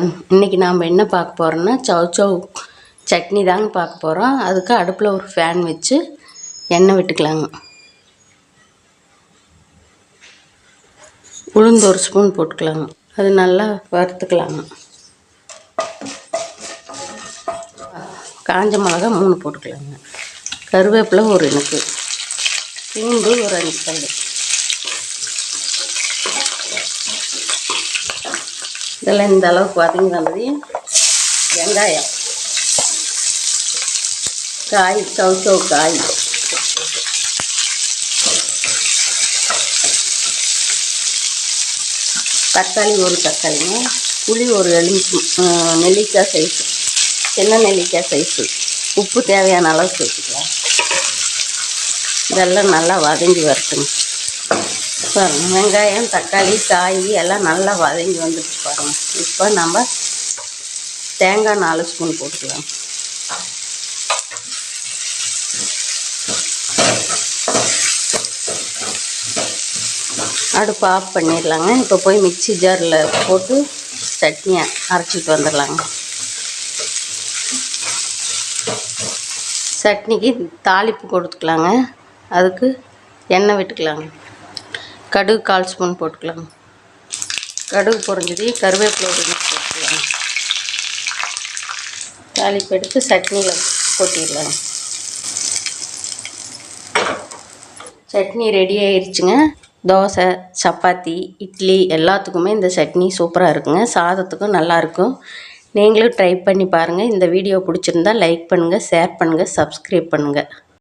இன்றைக்கி நாம் என்ன பார்க்க போகிறோம்னா சவ் சவ் சட்னி தாங்க பார்க்க போகிறோம் அதுக்கு அடுப்பில் ஒரு ஃபேன் வச்சு எண்ணெய் விட்டுக்கலாங்க. உளுந்து ஒரு ஸ்பூன் போட்டுக்கலாங்க. அது நல்லா வறுத்துக்கலாங்க. காஞ்ச மிளகா மூணு போட்டுக்கலாங்க. கருவேப்பிலை ஒரு இனுக்கு பூண்டு ஒரு அஞ்சு பல்லு. இதெல்லாம் இந்த அளவுக்கு பார்த்தீங்கன்னா வெங்காயம். காய் சவு சவு காய். தக்காளி ஒரு தக்காளிங்க புளி ஒரு எலுமிச்சு நெல்லிக்காய் சைஸு சின்ன நெல்லிக்காய் சைஸு உப்பு தேவையான அளவு சேர்த்துக்கலாம் இதெல்லாம் நல்லா வதங்கி வரட்டுங்க பாருங்க வெங்காயம் தக்காளி காய் எல்லாம் நல்லா வதங்கி வந்துட்டு பாருங்க. இப்போ நம்ம தேங்காய் நாலு ஸ்பூன் போட்டுக்கலாம். அடுப்பு ஆஃப் பண்ணிடலாங்க. இப்போ போய் மிக்ஸி ஜாரில் போட்டு சட்னியை அரைச்சிட்டு வந்துடலாங்க. சட்னிக்கு தாளிப்பு கொடுத்துக்கலாங்க. அதுக்கு எண்ணெய் விட்டுக்கலாங்க. கடுகு கால் ஸ்பூன் போட்டுக்கலாம். கடுகு பொறிஞ்சது கருவேப்பிலை போட்டுக்கலாம். தாளிப்பு எடுத்து சட்னியில் கொட்டிடலாம். சட்னி ரெடி ஆயிடுச்சுங்க தோசை சப்பாத்தி இட்லி எல்லாத்துக்குமே இந்த சட்னி சூப்பராக இருக்குங்க. சாதத்துக்கும் நல்லாயிருக்கும் நீங்களும் ட்ரை பண்ணி பாருங்கள் இந்த வீடியோ பிடிச்சிருந்தா லைக் பண்ணுங்கள் ஷேர் பண்ணுங்கள் சப்ஸ்கிரைப் பண்ணுங்கள்